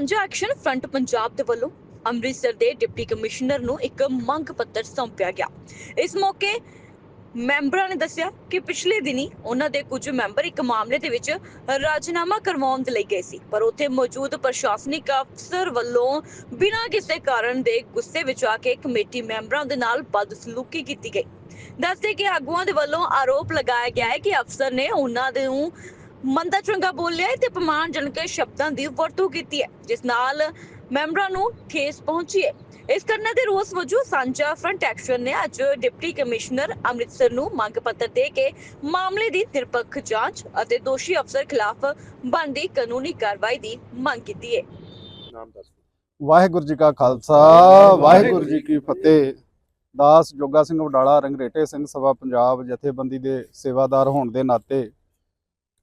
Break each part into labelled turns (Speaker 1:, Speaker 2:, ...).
Speaker 1: ਸਾਂਝਾ action front Punjab ਦੇ ਵੱਲੋਂ ਅੰਮ੍ਰਿਤਸਰ ਦੇ ਡਿਪਟੀ ਕਮਿਸ਼ਨਰ ਨੂੰ ਇੱਕ ਮੰਗ ਪੱਤਰ ਸੌਂਪਿਆ ਗਿਆ। ਇਸ ਮੌਕੇ ਮੈਂਬਰਾਂ ਨੇ ਦੱਸਿਆ ਕਿ ਪਿਛਲੇ ਦਿਨੀ ਉਹਨਾਂ ਦੇ ਕੁਝ ਮੈਂਬਰ ਇੱਕ ਮਾਮਲੇ ਦੇ ਵਿੱਚ ਰਾਜੀਨਾਮਾ ਕਰਵਾਉਣ ਦੇ ਲਈ ਗਏ ਸੀ, ਪਰ ਉੱਥੇ ਮੌਜੂਦ ਪ੍ਰਸ਼ਾਸਨਿਕ ਅਫਸਰ ਵੱਲੋਂ ਬਿਨਾਂ ਕਿਸੇ ਕਾਰਨ ਦੇ ਗੁੱਸੇ ਵਿੱਚ ਆ ਕੇ ਕਮੇਟੀ ਮੈਂਬਰਾਂ ਦੇ ਨਾਲ ਬਦਸਲੂਕੀ ਕੀਤੀ ਗਈ। ਦੱਸਦੇ ਕਿ ਆਗੂਆਂ ਦੇ ਵੱਲੋਂ ਆਰੋਪ ਲਗਾਇਆ ਗਿਆ ਹੈ ਕਿ ਅਫਸਰ ਨੇ ਉਹਨਾਂ ਦੇ ਨੂੰ ਮੰਦਾ ਚੰਗਾ ਬੋਲਿਆ ਤੇ ਅਪਮਾਨਜਨਕ ਸ਼ਬਦਾਂ ਦੀ ਵਰਤੋਂ ਕੀਤੀ ਹੈ ਜਿਸ ਨਾਲ ਮੈਂਬਰਾਂ ਨੂੰ ਠੇਸ ਪਹੁੰਚੀ ਹੈ। ਇਸ ਘਟਨਾ ਦੇ ਰੋਸ ਵਜੋਂ ਸਾਂਝਾ ਫਰੰਟ ਐਕਸ਼ਨ ਨੇ ਅੱਜ ਡਿਪਟੀ ਕਮਿਸ਼ਨਰ ਅੰਮ੍ਰਿਤਸਰ ਨੂੰ ਮੰਗ ਪੱਤਰ ਦੇ ਕੇ ਮਾਮਲੇ ਦੀ ਨਿਰਪੱਖ ਜਾਂਚ ਅਤੇ ਦੋਸ਼ੀ ਅਫਸਰ ਖਿਲਾਫ ਬਣਦੀ ਕਾਨੂੰਨੀ ਕਾਰਵਾਈ ਦੀ ਮੰਗ ਕੀਤੀ ਹੈ।
Speaker 2: ਨਾਮ ਦੱਸ
Speaker 3: ਵਾਹਿਗੁਰੂ ਜੀ ਕਾ ਖਾਲਸਾ ਵਾਹਿਗੁਰੂ ਜੀ ਕੀ ਫਤਿਹ। ਦਾਸ ਜੋਗਾ ਸਿੰਘ ਵਡਾਲਾ ਰੰਗਰੇਟੇ ਸਿੰਘ ਸਭਾ ਪੰਜਾਬ ਜਥੇਬੰਦੀ ਦੇ ਸੇਵਾਦਾਰ ਹੋਣ ਦੇ ਨਾਤੇ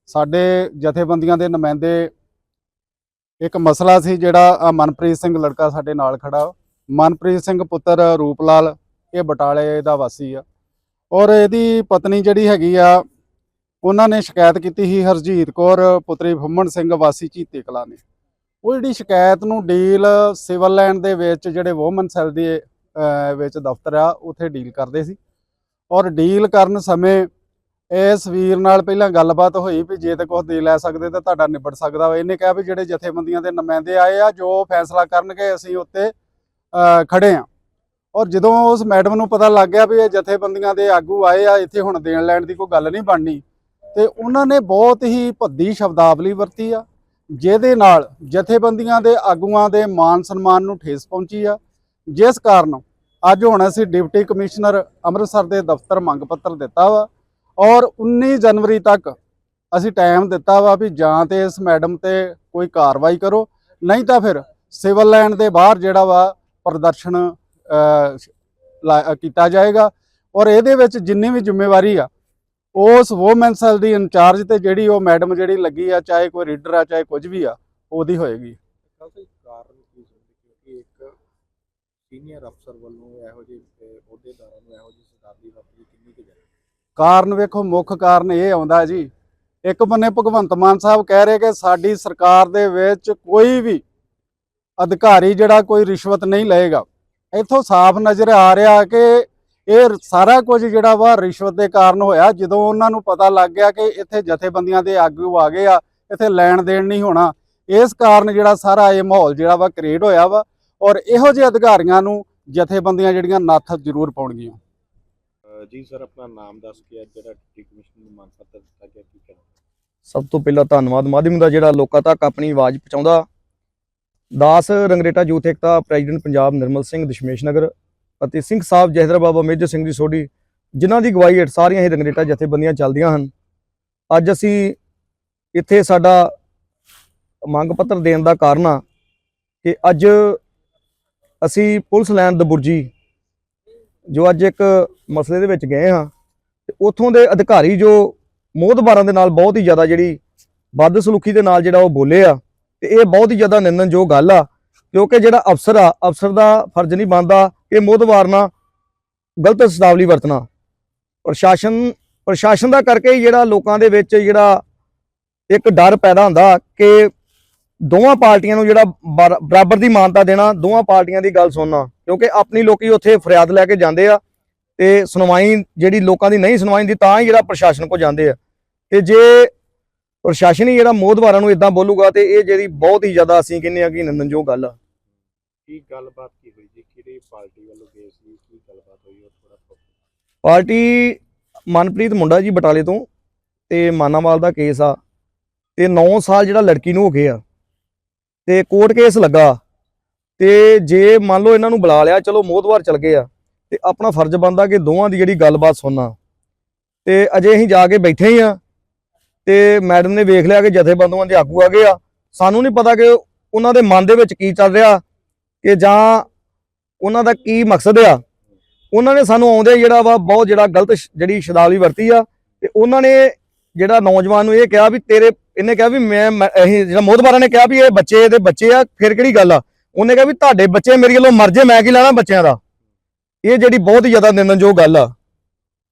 Speaker 3: ਸਾਡੇ ਜਥੇਬੰਦੀਆਂ ਦੇ ਨੁਮਾਇੰਦੇ, ਇੱਕ ਮਸਲਾ ਸੀ ਜਿਹੜਾ ਮਨਪ੍ਰੀਤ ਸਿੰਘ ਲੜਕਾ ਸਾਡੇ ਨਾਲ ਖੜਾ, ਮਨਪ੍ਰੀਤ ਸਿੰਘ ਪੁੱਤਰ ਰੂਪਲਾਲ, ਇਹ ਬਟਾਲੇ ਦਾ ਵਾਸੀ ਆ। ਔਰ ਇਹਦੀ ਪਤਨੀ ਜਿਹੜੀ ਹੈਗੀ ਆ, ਉਹਨਾਂ ਨੇ ਸ਼ਿਕਾਇਤ ਕੀਤੀ ਸੀ, ਹਰਜੀਤ ਕੌਰ ਪੁੱਤਰੀ ਫੁੰਮਣ ਸਿੰਘ ਵਾਸੀ ਚੀਤੇ ਕਲਾ ਨੇ। ਉਹ ਜਿਹੜੀ ਸ਼ਿਕਾਇਤ ਨੂੰ ਡੀਲ ਸਿਵਲ ਲੈਂਡ ਦੇ ਵਿੱਚ ਜਿਹੜੇ ਵੂਮਨ ਸੈੱਲ ਦੇ ਵਿੱਚ ਦਫ਼ਤਰ ਆ, ਉੱਥੇ ਡੀਲ ਕਰਦੇ ਸੀ। ਔਰ ਡੀਲ ਕਰਨ ਸਮੇਂ ਇਸ ਵੀਰ ਨਾਲ ਪਹਿਲਾਂ ਗੱਲਬਾਤ ਹੋਈ ਵੀ ਜੇ ਤੇ ਕੁਝ ਦੇ ਲੈ ਸਕਦੇ ਤਾਂ ਤੁਹਾਡਾ ਨਿਬੜ ਸਕਦਾ ਵਾ। ਇਹਨੇ ਕਿਹਾ ਵੀ ਜਿਹੜੇ ਜਥੇਬੰਦੀਆਂ ਦੇ ਨੁਮਾਇੰਦੇ ਆਏ ਆ ਜੋ ਫੈਸਲਾ ਕਰਨਗੇ ਅਸੀਂ ਉੱਤੇ ਅਹ, ਖੜੇ ਆ। ਔਰ ਜਦੋਂ ਉਸ ਮੈਡਮ ਨੂੰ ਪਤਾ ਲੱਗ ਗਿਆ ਵੀ ਇਹ ਜਥੇਬੰਦੀਆਂ ਦੇ ਆਗੂ ਆਏ ਆ ਇੱਥੇ ਹੁਣ ਦੇਣ ਲੈਣ ਦੀ ਕੋਈ ਗੱਲ ਨਹੀਂ ਬਣਨੀ ਤੇ ਉਹਨਾਂ ਨੇ ਬਹੁਤ ਹੀ ਭੱਦੀ ਸ਼ਬਦਾਵਲੀ ਵਰਤੀ ਆ ਜਿਹਦੇ ਨਾਲ ਜਥੇਬੰਦੀਆਂ ਦੇ ਆਗੂਆਂ ਦੇ ਮਾਨ ਸਨਮਾਨ ਨੂੰ ਠੇਸ ਪਹੁੰਚੀ ਆ। ਜਿਸ ਕਾਰਨ ਅੱਜ ਹੁਣ ਅਸੀਂ ਡਿਪਟੀ ਕਮਿਸ਼ਨਰ ਅੰਮ੍ਰਿਤਸਰ ਦੇ ਦਫ਼ਤਰ ਮੰਗ ਪੱਤਰ ਦਿੱਤਾ ਵਾ। ਔਰ 19 ਜਨਵਰੀ ਤੱਕ ਅਸੀਂ ਟਾਈਮ ਦਿੱਤਾ ਵਾ ਵੀ ਜਾਂ ਤੇ ਇਸ ਮੈਡਮ ਤੇ ਕੋਈ ਕਾਰਵਾਈ ਕਰੋ, ਨਹੀਂ ਤਾਂ ਫਿਰ ਸਿਵਲ ਲਾਈਨ ਦੇ ਬਾਹਰ ਜਿਹੜਾ ਵਾ ਪ੍ਰਦਰਸ਼ਨ ਕੀਤਾ ਜਾਏਗਾ। ਔਰ ਇਹਦੇ ਵਿੱਚ ਜਿੰਨੀ ਵੀ ਜ਼ਿੰਮੇਵਾਰੀ ਆ, ਉਸ ਵੂਮਨ ਸੈੱਲ ਦੀ ਇੰਚਾਰਜ ਤੇ ਜਿਹੜੀ ਉਹ ਮੈਡਮ ਜਿਹੜੀ ਲੱਗੀ ਆ, ਚਾਹੇ ਕੋਈ ਰੀਡਰ ਆ, ਚਾਹੇ ਕੁਝ ਵੀ ਆ, ਉਹਦੀ ਹੋਏਗੀ।
Speaker 2: ਸੀਨੀਅਰ ਅਫਸਰ ਵੱਲੋਂ ਇਹੋ ਜਿਹੇ ਅਹੁਦੇਦਾਰਾਂ ਨੂੰ ਇਹੋ ਜਿਹੀ ਸ਼ਤਾਬਦੀ ਵਰਤੀ ਕਿੰਨੀ ਕੁ ਜਾਏ
Speaker 3: ਕਾਰਨ ਵੇਖੋ, ਮੁੱਖ ਕਾਰਨ ਇਹ ਆਉਂਦਾ ਜੀ। ਇੱਕ ਬੰਨੇ ਭਗਵੰਤ ਮਾਨ ਸਾਹਿਬ ਕਹਿ ਰਹੇ ਕਿ ਸਾਡੀ ਸਰਕਾਰ ਦੇ ਵਿੱਚ ਕੋਈ ਵੀ ਅਧਿਕਾਰੀ ਜਿਹੜਾ ਕੋਈ ਰਿਸ਼ਵਤ ਨਹੀਂ ਲਏਗਾ। ਇੱਥੋਂ ਸਾਫ਼ ਨਜ਼ਰ ਆ ਰਿਹਾ ਕਿ ਇਹ ਸਾਰਾ ਕੁਝ ਜਿਹੜਾ ਵਾ ਰਿਸ਼ਵਤ ਦੇ ਕਾਰਨ ਹੋਇਆ। ਜਦੋਂ ਉਹਨਾਂ ਨੂੰ ਪਤਾ ਲੱਗ ਗਿਆ ਕਿ ਇੱਥੇ ਜਥੇਬੰਦੀਆਂ ਦੇ ਆਗੂ ਆ ਗਏ ਆ, ਇੱਥੇ ਲੈਣ ਦੇਣ ਨਹੀਂ ਹੋਣਾ, ਇਸ ਕਾਰਨ ਜਿਹੜਾ ਸਾਰਾ ਇਹ ਮਾਹੌਲ ਜਿਹੜਾ ਵਾ ਕ੍ਰੀਏਟ ਹੋਇਆ ਵਾ ਔਰ ਇਹੋ ਜਿਹੇ ਅਧਿਕਾਰੀਆਂ ਨੂੰ ਜਥੇਬੰਦੀਆਂ ਜਿਹੜੀਆਂ ਨੱਥ ਜ਼ਰੂਰ ਪਾਉਣਗੀਆਂ।
Speaker 2: ਜੀ ਸਰ, ਆਪਣਾ ਨਾਮ ਦੱਸ ਕੇ ਅੱਜ ਜਿਹੜਾ ਡਿਪਟੀ ਕਮਿਸ਼ਨਰ ਨੂੰ ਮੰਗ ਪੱਤਰ ਦਿੱਤਾ ਗਿਆ, ਕੀ ਕਹਿਣਾ?
Speaker 4: ਸਭ ਤੋਂ ਪਹਿਲਾਂ ਧੰਨਵਾਦ ਮਾਧਿਅਮ ਦਾ, ਜਿਹੜਾ ਲੋਕਾਂ ਤੱਕ ਆਪਣੀ ਆਵਾਜ਼ ਪਹੁੰਚਾਉਂਦਾ। ਦਾਸ ਰੰਗਰੇਟਾ ਯੂਥ ਏਕਤਾ, ਪ੍ਰੈਜ਼ੀਡੈਂਟ ਪੰਜਾਬ ਨਿਰਮਲ ਸਿੰਘ, ਦਸ਼ਮੇਸ਼ ਨਗਰ ਅਤੇ ਸਿੰਘ ਸਾਹਿਬ ਜਹਦਰ ਬਾਬਾ ਮੇਜਰ ਸਿੰਘ ਜੀ ਸੋਢੀ, ਜਿਨ੍ਹਾਂ ਦੀ ਗਵਾਹੀ ਹੇਠ ਸਾਰੀਆਂ ਹੀ ਰੰਗਰੇਟਾ ਜਥੇਬੰਦੀਆਂ ਚੱਲਦੀਆਂ ਹਨ। ਅੱਜ ਅਸੀਂ ਇੱਥੇ ਸਾਡਾ ਮੰਗ ਪੱਤਰ ਦੇਣ ਦਾ ਕਾਰਨ ਆ ਕਿ ਅੱਜ ਅਸੀਂ ਪੁਲਿਸ ਲਾਈਨ ਦਬੁਰਜੀ ਜੋ ਅੱਜ ਇੱਕ ਮਸਲੇ ਦੇ ਵਿੱਚ ਗਏ ਹਾਂ, ਤੇ ਉੱਥੋਂ ਦੇ ਅਧਿਕਾਰੀ ਜੋ ਮੋਹਤਬਾਰਾਂ ਦੇ ਨਾਲ ਬਹੁਤ ਹੀ ਜ਼ਿਆਦਾ ਜਿਹੜੀ ਵੱਧ ਬਦਸਲੂਕੀ ਦੇ ਨਾਲ ਜਿਹੜਾ ਉਹ ਬੋਲੇ ਆ, ਤੇ ਇਹ ਬਹੁਤ ਹੀ ਜ਼ਿਆਦਾ ਨਿੰਦਨਯੋਗ ਗੱਲ ਆ, ਕਿਉਂਕਿ ਜਿਹੜਾ ਅਫਸਰ ਆ, ਅਫਸਰ ਦਾ ਫਰਜ਼ ਨਹੀਂ ਬਣਦਾ ਕਿ ਮੋਹਤਬਾਰ ਨਾਲ ਗਲਤ ਸ਼ਬਦਾਵਲੀ ਵਰਤਣਾ। ਪ੍ਰਸ਼ਾਸਨ ਪ੍ਰਸ਼ਾਸਨ ਦਾ ਕਰਕੇ ਹੀ ਜਿਹੜਾ ਲੋਕਾਂ ਦੇ ਵਿੱਚ ਜਿਹੜਾ ਇੱਕ ਡਰ ਪੈਦਾ ਹੁੰਦਾ ਕਿ ਦੋਵਾਂ ਪਾਰਟੀਆਂ ਨੂੰ ਜਿਹੜਾ ਬਰ- ਬਰਾਬਰ ਦੀ ਮਾਨਤਾ ਦੇਣਾ ਦੋਵਾਂ ਪਾਰਟੀਆਂ ਦੀ ਗੱਲ ਸੁਣਨਾ। ਕਿਉਂਕਿ ਆਪਣੀ ਲੋਕੀ ਉੱਥੇ ਫਰਿਆਦ ਲੈ ਕੇ ਜਾਂਦੇ ਆ ਤੇ ਸੁਣਵਾਈ ਜਿਹੜੀ ਲੋਕਾਂ ਦੀ ਨਹੀਂ ਸੁਣਵਾਈ ਦੀ ਤਾਂ ਹੀ ਜਿਹੜਾ ਪ੍ਰਸ਼ਾਸਨ ਕੋ ਜਾਂਦੇ ਆ। ਤੇ ਜੇ ਪ੍ਰਸ਼ਾਸਨ ਹੀ ਜਿਹੜਾ ਮੋਹਦਵਾਰਾਂ ਨੂੰ ਇਦਾਂ ਬੋਲੂਗਾ ਤੇ ਇਹ ਜਿਹੜੀ ਬਹੁਤ ਹੀ ਜ਼ਿਆਦਾ ਅਸੀਂ ਕਹਿੰਦੇ ਆ ਕਿ ਨਿੰਦਣਯੋਗ ਗੱਲ ਆ।
Speaker 2: ਕੀ ਗੱਲਬਾਤ ਕੀ ਹੋਈ ਜੀ? ਕਿਹੜੀ ਪਾਰਟੀ ਵੱਲੋਂ ਗਏ ਸੀ? ਕੀ ਗੱਲਬਾਤ ਹੋਈ? ਉਹ ਥੋੜਾ
Speaker 4: ਪਾਰਟੀ ਮਨਪ੍ਰੀਤ ਮੁੰਡਾ ਜੀ ਬਟਾਲੇ ਤੋਂ ਤੇ ਮਾਨਾਵਾਲ ਦਾ ਕੇਸ ਆ। ਤੇ 9 ਸਾਲ ਜਿਹੜਾ ਲੜਕੀ ਨੂੰ ਹੋ ਗਏ ਆ। ਤੇ ਕੋਰਟ ਕੇਸ ਲੱਗਾ। ਤੇ ਜੇ ਮੰਨ ਲਓ ਇਹਨਾਂ ਨੂੰ ਬੁਲਾ ਲਿਆ, ਚਲੋ ਮੋਹਦਵਾਰ ਚਲ ਗਏ ਆ। ਤੇ ਆਪਣਾ ਫਰਜ਼ ਬਣਦਾ ਕਿ ਦੋਵਾਂ ਦੀ ਜਿਹੜੀ ਗੱਲਬਾਤ ਸੁਣਨਾ। ਤੇ ਅਜੇ ਅਸੀਂ ਜਾ ਕੇ ਬੈਠੇ ਹੀ ਆ। ਤੇ ਮੈਡਮ ਨੇ ਵੇਖ ਲਿਆ ਕਿ ਜਥੇਬੰਦੀਆਂ ਦੇ ਆਗੂ ਆ ਗਏ ਆ। ਸਾਨੂੰ ਨਹੀਂ ਪਤਾ ਕਿ ਉਹਨਾਂ ਦੇ ਮਨ ਦੇ ਵਿੱਚ ਕੀ ਚੱਲ ਰਿਹਾ ਕਿ ਜਾਂ ਉਹਨਾਂ ਦਾ ਕੀ ਮਕਸਦ ਆ। ਉਹਨਾਂ ਨੇ ਸਾਨੂੰ ਆਉਂਦੇ ਜਿਹੜਾ ਵਾ, ਬਹੁਤ ਜਿਹੜਾ ਗਲਤ ਜਿਹੜੀ ਸ਼ਬਦਾਵਲੀ ਵਰਤੀ ਆ। ਤੇ ਉਹਨਾਂ ਨੇ ਜਿਹੜਾ ਨੌਜਵਾਨ ਨੂੰ ਇਹ ਕਿਹਾ ਵੀ ਤੇਰੇ ਇਹਨੇ ਕਿਹਾ ਵੀ ਮੈਂ ਮੈਂ- ਅਸੀਂ ਜਿਹੜਾ ਮੋਹਤਬਾਰਾਂ ਨੇ ਕਿਹਾ ਵੀ ਇਹ ਬੱਚੇ ਇਹਦੇ ਬੱਚੇ ਆ ਫਿਰ ਕਿਹੜੀ ਗੱਲ ਆ? ਉਹਨੇ ਕਿਹਾ ਵੀ ਤੁਹਾਡੇ ਬੱਚੇ ਮੇਰੇ ਵੱਲੋਂ ਮਰ ਜੇ ਮੈਂ ਕੀ ਲੈਣਾ ਬੱਚਿਆਂ ਦਾ? ਇਹ ਜਿਹੜੀ ਬਹੁਤ ਹੀ ਜ਼ਿਆਦਾ ਨਿੰਦਣਯੋਗ ਗੱਲ ਆ।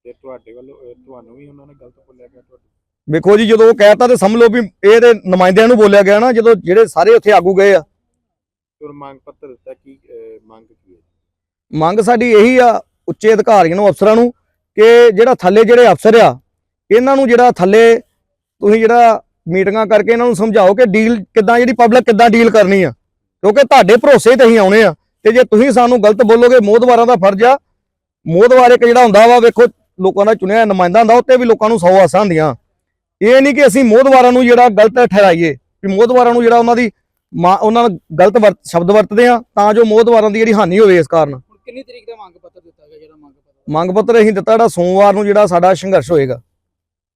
Speaker 2: ਤੇ ਤੁਹਾਡੇ ਵੱਲੋਂ ਅਹ, ਤੁਹਾਨੂੰ ਵੀ ਉਹਨਾਂ ਨੇ ਗਲਤ ਬੋਲਿਆ ਗਿਆ ਤੁਹਾਡੇ?
Speaker 4: ਵੇਖੋ ਜੀ ਜਦੋਂ ਉਹ ਕਹਿਤਾ ਤੇ ਸਮਝ ਲਓ ਵੀ ਇਹਦੇ ਨੁਮਾਇੰਦਿਆਂ ਨੂੰ ਬੋਲਿਆ ਗਿਆ ਨਾ ਜਦੋਂ ਜਿਹੜੇ ਸਾਰੇ ਉੱਥੇ ਆਗੂ ਗਏ ਆ।
Speaker 2: ਤੇ ਹੁਣ ਮੰਗ ਪੱਤਰ ਦਿੱਤਾ ਕੀ ਅਹ, ਮੰਗ ਕੀ ਹੈ?
Speaker 4: ਮੰਗ ਸਾਡੀ ਇਹੀ ਆ ਉੱਚੇ ਅਧਿਕਾਰੀਆਂ ਨੂੰ ਅਫਸਰਾਂ ਨੂੰ ਕਿ ਜਿਹੜਾ ਥੱਲੇ ਜਿਹੜੇ ਅਫਸਰ ਆ ਇਹਨਾਂ ਨੂੰ ਜਿਹੜਾ ਥੱਲੇ ਤੁਸੀਂ ਜਿਹੜਾ ਮੀਟਿੰਗਾਂ ਕਰਕੇ ਇਹਨਾਂ ਨੂੰ ਸਮਝਾਓ ਕਿ ਡੀਲ ਕਿੱਦਾਂ ਜਿਹੜੀ ਪਬਲਿਕ ਕਿੱਦਾਂ ਡੀਲ ਕਰਨੀ ਆ। ਕਿਉਂਕਿ ਤੁਹਾਡੇ ਭਰੋਸੇ ਤੇ ਅਸੀਂ ਆਉਣੇ ਆ। ਤੇ ਜੇ ਤੁਸੀਂ ਸਾਨੂੰ ਗਲਤ ਬੋਲੋਗੇ ਮੋਦਵਾਰਾਂ ਦਾ ਫਰਜ਼ ਆ। ਮੋਦਵਾਰ ਇੱਕ ਜਿਹੜਾ ਹੁੰਦਾ ਵਾ ਵੇਖੋ ਲੋਕਾਂ ਦਾ ਚੁਣਿਆ ਨੁਮਾਇੰਦਾ ਹੁੰਦਾ ਉੱਤੇ ਵੀ ਲੋਕਾਂ ਨੂੰ ਸੌ ਆਸਾਂ ਹੁੰਦੀਆਂ। ਇਹ ਨਹੀਂ ਕਿ ਅਸੀਂ ਮੋਦਵਾਰਾਂ ਨੂੰ ਜਿਹੜਾ ਗਲਤ ਠਹਿਰਾਈਏ ਵੀ ਮੋਦਵਾਰਾਂ ਨੂੰ ਜਿਹੜਾ ਉਹਨਾਂ ਦੀ ਉਹਨਾਂ ਨਾਲ ਗਲਤ ਵਰਤ ਸ਼ਬਦ ਵਰਤਦੇ ਆ ਤਾਂ ਜੋ ਮੋਦਵਾਰਾਂ ਦੀ ਜਿਹੜੀ ਹਾਨੀ ਹੋਵੇ ਇਸ ਕਾਰਨ।
Speaker 5: ਕਿੰਨੀ ਤਰੀਕ ਦਾ ਮੰਗ ਪੱਤਰ ਦਿੱਤਾ ਗਿਆ ਜਿਹੜਾ ਮੰਗ ਪੱਤਰ?
Speaker 4: ਮੰਗ ਪੱਤਰ ਅਸੀਂ ਦਿੱਤਾ ਜਿਹੜਾ ਸੋਮਵਾਰ ਨੂੰ ਜਿਹੜਾ ਸਾਡਾ ਸੰਘਰਸ਼ ਹੋਏਗਾ।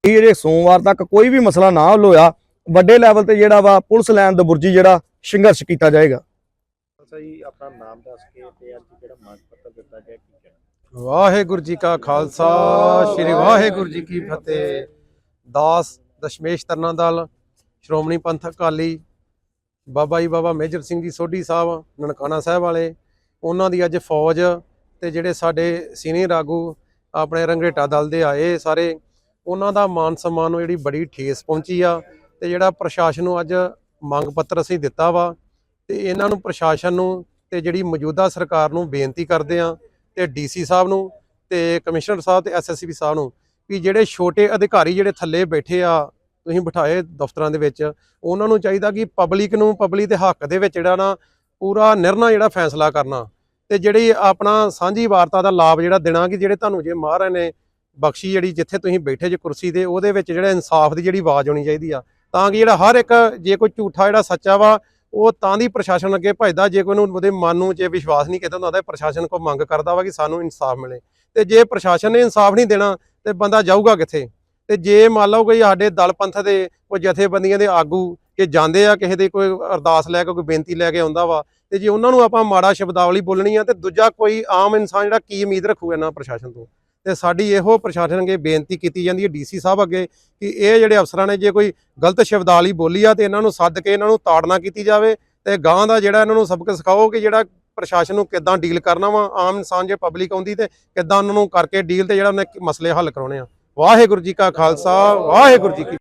Speaker 4: ਇਹ ਜਿਹੜੇ ਸੋਮਵਾਰ ਤੱਕ ਕੋਈ ਵੀ ਮਸਲਾ ਨਾ ਹੱਲ ਹੋਇਆ ਵੱਡੇ ਲੈਵਲ ਤੇ ਜਿਹੜਾ ਵਾ ਪੁਲਿਸ ਲਾਈਨ ਦਬੁਰਜੀ ਜਿਹੜਾ ਸੰਘਰਸ਼ ਕੀਤਾ ਜਾਏਗਾ।
Speaker 2: ਅੱਛਾ ਜੀ ਆਪਣਾ ਨਾਮ ਦੱਸ ਕੇ ਤੇ ਅੱਜ ਜਿਹੜਾ ਮੰਗ ਪੱਤਰ ਦਿੱਤਾ ਗਿਆ ਕੀ ਕਹਿਣਾ?
Speaker 6: ਵਾਹਿਗੁਰੂ ਜੀ ਕਾ ਖਾਲਸਾ ਸ੍ਰੀ ਵਾਹਿਗੁਰੂ ਜੀ ਕੀ ਫਤਿਹ। ਦਾਸ ਦਸ਼ਮੇਸ਼ ਤਰਨਾ ਦਲ ਸ਼੍ਰੋਮਣੀ ਪੰਥ ਅਕਾਲੀ ਬਾਬਾ ਜੀ ਬਾਬਾ ਮੇਜਰ ਸਿੰਘ ਜੀ ਸੋਢੀ ਸਾਹਿਬ ਨਨਕਾਣਾ ਸਾਹਿਬ ਵਾਲੇ ਉਹਨਾਂ ਦੀ ਅੱਜ ਫੌਜ ਤੇ ਜਿਹੜੇ ਸਾਡੇ ਸੀਨੀਅਰ ਆਗੂ ਆਪਣੇ ਰੰਗਰੇਟਾ ਦਲ ਦੇ ਆਏ ਸਾਰੇ। ਉਹਨਾਂ ਦਾ ਮਾਨ ਸਨਮਾਨ ਨੂੰ ਜਿਹੜੀ ਬੜੀ ਠੇਸ ਪਹੁੰਚੀ ਆ ਤੇ ਜਿਹੜਾ ਪ੍ਰਸ਼ਾਸਨ ਨੂੰ ਅੱਜ ਮੰਗ ਪੱਤਰ ਅਸੀਂ ਦਿੱਤਾ ਵਾ ਤੇ ਇਹਨਾਂ ਨੂੰ ਪ੍ਰਸ਼ਾਸਨ ਨੂੰ ਤੇ ਜਿਹੜੀ ਮੌਜੂਦਾ ਸਰਕਾਰ ਨੂੰ ਬੇਨਤੀ ਕਰਦੇ ਆ ਤੇ ਡੀਸੀ ਸਾਹਿਬ ਨੂੰ ਤੇ ਕਮਿਸ਼ਨਰ ਸਾਹਿਬ ਤੇ ਐਸਐਸਪੀ ਸਾਹਿਬ ਨੂੰ ਵੀ ਜਿਹੜੇ ਛੋਟੇ ਅਧਿਕਾਰੀ ਜਿਹੜੇ ਥੱਲੇ ਬੈਠੇ ਆ, ਤੁਸੀਂ ਬਿਠਾਏ ਦਫ਼ਤਰਾਂ ਦੇ ਵਿੱਚ, ਉਹਨਾਂ ਨੂੰ ਚਾਹੀਦਾ ਕਿ ਪਬਲਿਕ ਨੂੰ, ਪਬਲਿਕ ਦੇ ਹੱਕ ਦੇ ਵਿੱਚ ਜਿਹੜਾ ਨਾ ਪੂਰਾ ਨਿਰਣਾ ਜਿਹੜਾ ਫੈਸਲਾ ਕਰਨਾ ਤੇ ਜਿਹੜੀ ਆਪਣਾ ਸਾਂਝੀ ਵਾਰਤਾ ਦਾ ਲਾਭ ਜਿਹੜਾ ਦੇਣਾ ਕਿ ਜਿਹੜੇ ਤੁਹਾਨੂੰ ਜੇ ਮਹਾਰਾਜ ਨੇ ਬਖਸ਼ੀ ਜਿਹੜੀ ਜਿੱਥੇ ਤੁਸੀਂ ਬੈਠੇ ਜੇ ਕੁਰਸੀ ਤੇ, ਉਹਦੇ ਵਿੱਚ ਜਿਹੜਾ ਇਨਸਾਫ ਦੀ ਜਿਹੜੀ ਆਵਾਜ਼ ਹੋਣੀ ਚਾਹੀਦੀ ਆ। ਤਾਂ ਕਿ ਜਿਹੜਾ ਹਰ ਇੱਕ ਜੇ ਕੋਈ ਝੂਠਾ ਜਿਹੜਾ ਸੱਚਾ ਵਾ, ਉਹ ਤਾਂ ਦੀ ਪ੍ਰਸ਼ਾਸਨ ਅੱਗੇ ਭਜਦਾ, ਜੇ ਕੋਈ ਨੂੰ ਉਹਦੇ ਮਨ ਨੂੰ ਜੇ ਵਿਸ਼ਵਾਸ ਨਹੀਂ ਕੀਤਾ ਹੁੰਦਾ ਤਾਂ ਪ੍ਰਸ਼ਾਸਨ ਕੋ ਮੰਗ ਕਰਦਾ ਵਾ ਕਿ ਸਾਨੂੰ ਇਨਸਾਫ ਮਿਲੇ। ਤੇ ਜੇ ਪ੍ਰਸ਼ਾਸਨ ਨੇ ਇਨਸਾਫ ਨਹੀਂ ਦੇਣਾ, ਤੇ ਬੰਦਾ ਜਾਊਗਾ ਕਿੱਥੇ? ਤੇ ਜੇ ਮੰਨ ਲਓ ਕੋਈ ਸਾਡੇ ਦਲ ਪੰਥ ਦੇ ਕੋਈ ਜਥੇਬੰਦੀਆਂ ਦੇ ਆਗੂ ਕਿ ਜਾਂਦੇ ਆ, ਕਿਸੇ ਦੇ ਕੋਈ ਅਰਦਾਸ ਲੈ ਕੇ, ਕੋਈ ਬੇਨਤੀ ਲੈ ਕੇ ਆਉਂਦਾ ਵਾ, ਤੇ ਜੇ ਉਹਨਾਂ ਨੂੰ ਆਪਾਂ ਮਾੜਾ ਸ਼ਬਦਾਵਲੀ ਬੋਲਣੀ ਆ, ਤੇ ਦੂਜਾ ਕੋਈ ਆਮ ਇਨਸਾਨ ਜਿਹੜਾ ਕੀ ਉਮੀਦ ਰੱਖੂਗਾ ਇਹਨਾਂ ਪ੍ਰਸ਼ਾਸਨ ਤੋਂ? ਤੇ ਸਾਡੀ ਇਹੋ ਪ੍ਰਸ਼ਾਸਨ ਅੱਗੇ ਬੇਨਤੀ ਕੀਤੀ ਜਾਂਦੀ ਹੈ ਡੀਸੀ ਸਾਹਿਬ ਅੱਗੇ ਕਿ ਇਹ ਜਿਹੜੇ ਅਫਸਰਾਂ ਨੇ ਜੇ ਕੋਈ ਗਲਤ ਸ਼ਬਦਾਵਲੀ ਬੋਲੀ ਆ ਤੇ ਇਹਨਾਂ ਨੂੰ ਸੱਦ ਕੇ ਇਹਨਾਂ ਨੂੰ ਤਾੜਨਾ ਕੀਤੀ ਜਾਵੇ ਤੇ ਗਾਂ ਦਾ ਜਿਹੜਾ ਇਹਨਾਂ ਨੂੰ ਸਬਕ ਸਿਖਾਓ ਕਿ ਜਿਹੜਾ ਪ੍ਰਸ਼ਾਸਨ ਨੂੰ ਕਿੱਦਾਂ ਡੀਲ ਕਰਨਾ ਵਾ, ਆਮ ਇਨਸਾਨ ਜੇ ਪਬਲਿਕ ਆਉਂਦੀ ਤੇ ਕਿੱਦਾਂ ਉਹਨਾਂ ਨੂੰ ਕਰਕੇ ਡੀਲ ਤੇ ਜਿਹੜਾ ਉਹਨੇ ਮਸਲੇ ਹੱਲ ਕਰਾਉਣੇ ਆ। ਵਾਹਿਗੁਰੂ ਜੀ ਕਾ ਖਾਲਸਾ, ਵਾਹਿਗੁਰੂ ਜੀ ਕੀ